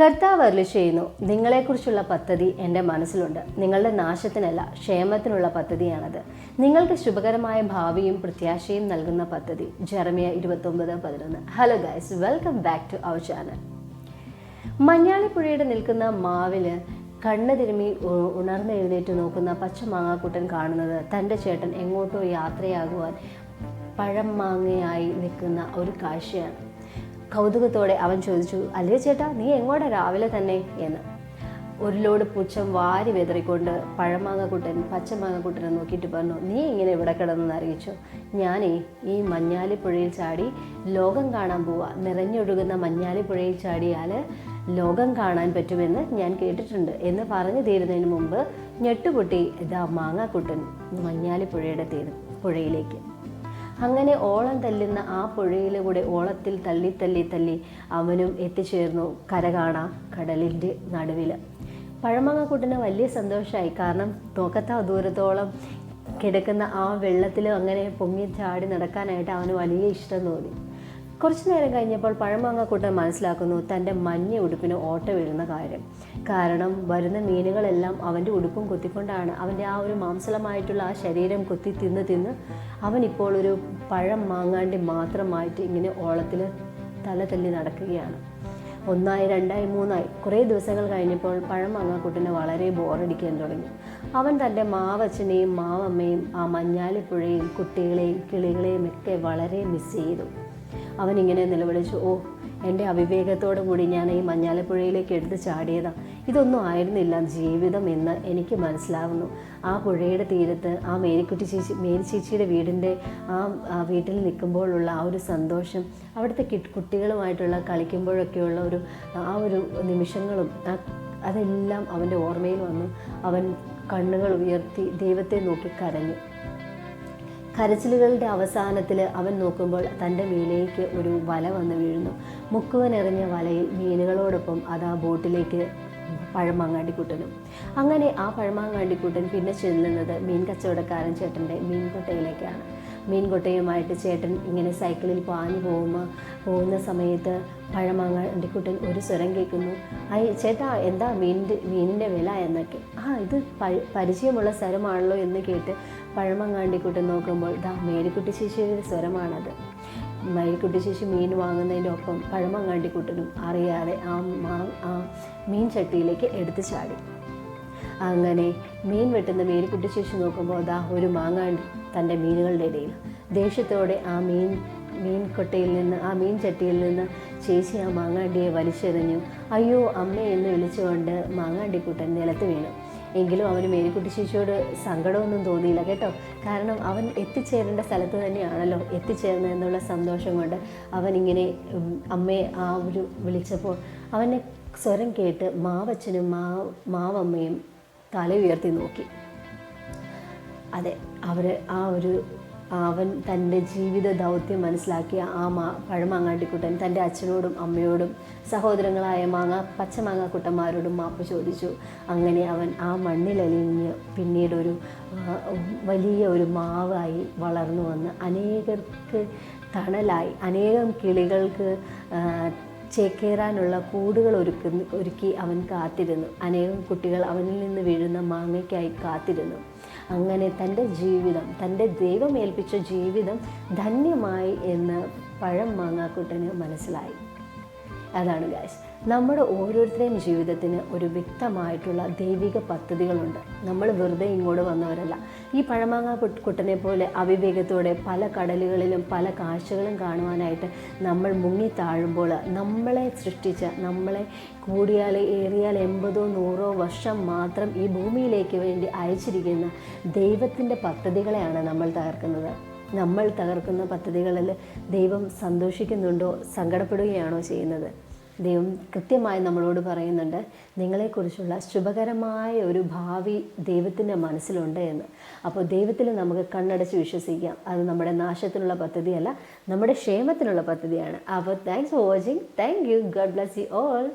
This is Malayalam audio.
കർത്താവ് അരുളി ചെയ്യുന്നു നിങ്ങളെക്കുറിച്ചുള്ള പദ്ധതി എന്റെ മനസ്സിലുണ്ട്. നിങ്ങളുടെ നാശത്തിനല്ല ക്ഷേമത്തിനുള്ള പദ്ധതിയാണത്. നിങ്ങൾക്ക് ശുഭകരമായ ഭാവിയും പ്രത്യാശയും നൽകുന്ന പദ്ധതി. ജെറമിയ ഇരുപത്തൊമ്പത് പതിനൊന്ന്. Hello guys welcome back to our channel മഞ്ഞാളിപ്പുഴയുടെ നിൽക്കുന്ന മാവിൽ കണ്ണ് തിരുമ്മി ഉ- ഉണർന്നെഴുന്നേറ്റ് നോക്കുന്ന പച്ചമാങ്ങാക്കുട്ടൻ കാണുന്നത് തന്റെ ചേട്ടൻ എങ്ങോട്ടോ യാത്രയാകുവാൻ പഴം മാങ്ങയായി നിൽക്കുന്ന ഒരു കാഴ്ചയാണ്. കൗതുകത്തോടെ അവൻ ചോദിച്ചു അല്ലേ ചേട്ടാ നീ എങ്ങോട്ടാ രാവിലെ തന്നെ? എന്ന്. ഒരു ലോഡ് പുച്ഛം വാരി വെതറിക്കൊണ്ട് പഴമാങ്ങക്കുട്ടൻ പച്ചമാങ്ങക്കുട്ടനെ നോക്കിയിട്ട് പറഞ്ഞു നീ ഇങ്ങനെ ഇവിടെ കിടന്നെന്ന് അറിയിച്ചു? ഞാനേ ഈ മഞ്ഞാലിപ്പുഴയിൽ ചാടി ലോകം കാണാൻ പോവാ. നിറഞ്ഞൊഴുകുന്ന മഞ്ഞാലിപ്പുഴയിൽ ചാടിയാൽ ലോകം കാണാൻ പറ്റുമെന്ന് ഞാൻ കേട്ടിട്ടുണ്ട് എന്ന് പറഞ്ഞു തീരുന്നതിന് മുമ്പ് ഞെട്ടുപൊട്ടി ഇതാ മാങ്ങാക്കുട്ടൻ മഞ്ഞാലിപ്പുഴയുടെ തീരം പുഴയിലേക്ക്. അങ്ങനെ ഓളം തല്ലുന്ന ആ പുഴയിലൂടെ ഓളത്തിൽ തള്ളി തള്ളി തള്ളി അവനും എത്തിച്ചേർന്നു കര കാണാം കടലിന്റെ നടുവിൽ. പഴമങ്ങക്കുട്ടിന് വലിയ സന്തോഷമായി. കാരണം നോക്കത്താ ദൂരത്തോളം കിടക്കുന്ന ആ വെള്ളത്തിൽ അങ്ങനെ പൊങ്ങി ചാടി നടക്കാനായിട്ട് അവന് വലിയ ഇഷ്ടം തോന്നി. കുറച്ചു നേരം കഴിഞ്ഞപ്പോൾ പഴമാങ്ങക്കൂട്ടൻ മനസ്സിലാക്കുന്നു തന്റെ മഞ്ഞ ഉടുപ്പിന് ഓട്ട വീഴുന്ന കാര്യം. കാരണം വരുന്ന മീനുകളെല്ലാം അവന്റെ ഉടുപ്പും കൊത്തിക്കൊണ്ടാണ്. അവന്റെ ആ ഒരു മാംസളമായിട്ടുള്ള ആ ശരീരം കുത്തി തിന്ന് തിന്ന് അവൻ ഇപ്പോൾ ഒരു പഴം മാങ്ങാണ്ടി മാത്രമായിട്ട് ഇങ്ങനെ ഓളത്തിൽ തല തല്ലി നടക്കുകയാണ്. ഒന്നായി രണ്ടായി മൂന്നായി. കുറേ ദിവസങ്ങൾ കഴിഞ്ഞപ്പോൾ പഴം വളരെ ബോറടിക്കാൻ തുടങ്ങി. അവൻ തന്റെ മാവച്ചനെയും മാവമ്മയും ആ മഞ്ഞാലിപ്പുഴയും കുട്ടികളെയും കിളികളെയും ഒക്കെ വളരെ മിസ് ചെയ്തു. അവൻ ഇങ്ങനെ നിലവിളിച്ചു ഓ എന്റെ അവിവേകത്തോടു കൂടി ഞാൻ ഈ മഞ്ഞാലപ്പുഴയിലേക്ക് എടുത്ത് ചാടിയതാ. ഇതൊന്നും ആയിരുന്നില്ല ജീവിതം എന്ന് എനിക്ക് മനസ്സിലാവുന്നു. ആ പുഴയുടെ തീരത്ത് ആ മേരിക്കുട്ടി ചേച്ചി മേരി ചേച്ചിയുടെ വീടിന്റെ ആ വീട്ടിൽ നിൽക്കുമ്പോഴുള്ള ആ ഒരു സന്തോഷം അവിടുത്തെ കുട്ടികളുമായിട്ടുള്ള കളിക്കുമ്പോഴൊക്കെയുള്ള ഒരു ആ ഒരു നിമിഷങ്ങളും അതെല്ലാം അവന്റെ ഓർമ്മയിൽ വന്നു. അവൻ കണ്ണുകൾ ഉയർത്തി ദൈവത്തെ നോക്കി കരഞ്ഞു. കരച്ചിലുകളുടെ അവസാനത്തിൽ അവൻ നോക്കുമ്പോൾ തന്റെ മീനിലേക്ക് ഒരു വല വന്ന് വീഴുന്നു. മുക്കുവൻ എറിഞ്ഞ വലയിൽ മീനുകളോടൊപ്പം അത് ആ ബോട്ടിലേക്ക് പഴമാങ്ങാണ്ടിക്കുട്ടനും അങ്ങനെ ആ പഴമാങ്ങാണ്ടിക്കുട്ടൻ പിന്നെ ചെല്ലുന്നത് മീൻ കച്ചവടക്കാരൻ ചേട്ടന്റെ മീൻകൊട്ടയിലേക്കാണ്. മീൻകൊട്ടയുമായിട്ട് ചേട്ടൻ ഇങ്ങനെ സൈക്കിളിൽ പാഞ്ഞു പോകുമ്പോൾ പോകുന്ന സമയത്ത് പഴമാങ്ങാണ്ടിക്കുട്ടൻ ഒരു സ്വരം കേൾക്കുന്നു. ഐ ചേട്ടാ എന്താ മീനിന്റെ മീനിന്റെ വില എന്നൊക്കെ? ആ ഇത് പരിചയമുള്ള സ്വരമാണല്ലോ എന്ന് കേട്ട് പഴമങ്ങാണ്ടിക്കുട്ടൻ നോക്കുമ്പോൾ ദാ മേരിക്കുട്ടി ശിശുവിന്റെ സ്വരമാണത്. മേരിക്കുട്ടി ശിശു മീൻ വാങ്ങുന്നതിന്റെ ഒപ്പം പഴമങ്ങാണ്ടിക്കുട്ടനും അറിയാതെ ആ ആ മീൻ ചട്ടിയിലേക്ക് എടുത്തു ചാടി. അങ്ങനെ മീൻ വെട്ടുന്ന മേരിക്കുട്ടി ശിശു നോക്കുമ്പോൾ ദാ ഒരു മാങ്ങാണ്ടി തന്റെ മീനുകളുടെ ഇടയിൽ. ദേഷ്യത്തോടെ ആ മീൻ മീൻ കൊട്ടയിൽ നിന്ന് ആ മീൻ ചട്ടിയിൽ നിന്ന് ചേച്ചി ആ മാങ്ങാണ്ടിയെ വലിച്ചെറിഞ്ഞു. അയ്യോ അമ്മ എന്ന് വിളിച്ചുകൊണ്ട് മാങ്ങാണ്ടിക്കുട്ടൻ നിലത്ത് വീണു. എങ്കിലും അവന് മേരിക്കുട്ടി ശിശുവോട് സങ്കടമൊന്നും തോന്നിയില്ല കേട്ടോ. കാരണം അവൻ എത്തിച്ചേരേണ്ട സ്ഥലത്ത് തന്നെയാണല്ലോ എത്തിച്ചേർന്നതെന്നുള്ള സന്തോഷം കൊണ്ട് അവനിങ്ങനെ അമ്മയെ ആ ഒരു വിളിച്ചപ്പോൾ അവനെ സ്വരം കേട്ട് മാവച്ചനും മാവ് മാവമ്മയും തല ഉയർത്തി നോക്കി. അതെ അവർ ആ ഒരു അവൻ തന്റെ ജീവിത ദൗത്യം മനസ്സിലാക്കിയ ആ മാ പഴമാങ്ങാട്ടിക്കുട്ടൻ തന്റെ അച്ഛനോടും അമ്മയോടും സഹോദരങ്ങളായ മാങ്ങ പച്ചമാങ്ങാക്കുട്ടന്മാരോടും മാപ്പ് ചോദിച്ചു. അങ്ങനെ അവൻ ആ മണ്ണിലലിഞ്ഞ് പിന്നീട് ഒരു വലിയ ഒരു മാവായി വളർന്നു വന്ന് അനേകർക്ക് തണലായി. അനേകം കിളികൾക്ക് ചേക്കേറാനുള്ള കൂടുകൾ ഒരുക്കുന്ന ഒരുക്കി അവൻ കാത്തിരുന്നു. അനേകം കുട്ടികൾ അവനിൽ നിന്ന് വീഴുന്ന മാങ്ങയ്ക്കായി കാത്തിരുന്നു. അങ്ങനെ തന്റെ ജീവിതം തന്റെ ദൈവം ഏൽപ്പിച്ച ജീവിതം ധന്യമായി എന്ന് പഴം മാങ്ങാക്കുട്ടന് മനസ്സിലായി. അതാണ് ഗായ്സ് നമ്മുടെ ഓരോരുത്തരുടെയും ജീവിതത്തിന് ഒരു വ്യക്തമായിട്ടുള്ള ദൈവിക പദ്ധതികളുണ്ട്. നമ്മൾ വെറുതെ ഇങ്ങോട്ട് വന്നവരല്ല. ഈ പഴമാങ്ങ കുട്ട്- കുട്ടനെ പോലെ അവിവേകത്തോടെ പല കടലുകളിലും പല കാഴ്ചകളും കാണുവാനായിട്ട് നമ്മൾ മുങ്ങി താഴുമ്പോൾ നമ്മളെ സൃഷ്ടിച്ച നമ്മളെ കൂടിയാൽ ഏറിയാൽ എൺപതോ നൂറോ വർഷം മാത്രം ഈ ഭൂമിയിലേക്ക് വേണ്ടി അയച്ചിരിക്കുന്ന ദൈവത്തിന്റെ പദ്ധതികളെയാണ് നമ്മൾ തകർക്കുന്നത്. നമ്മൾ തകർക്കുന്ന പദ്ധതികളിൽ ദൈവം സന്തോഷിക്കുന്നുണ്ടോ സങ്കടപ്പെടുകയാണോ ചെയ്യുന്നത്? ദൈവം കൃത്യമായി നമ്മളോട് പറയുന്നുണ്ട് നിങ്ങളെക്കുറിച്ചുള്ള ശുഭകരമായ ഒരു ഭാവി ദൈവത്തിന്റെ മനസ്സിലുണ്ട് എന്ന്. അപ്പോൾ ദൈവത്തിൽ നമുക്ക് കണ്ണടച്ച് വിശ്വസിക്കാം. അത് നമ്മുടെ നാശത്തിനുള്ള പദ്ധതിയല്ല നമ്മുടെ ക്ഷേമത്തിനുള്ള പദ്ധതിയാണ്. അപ്പോൾ thanks for watching thank you God bless you all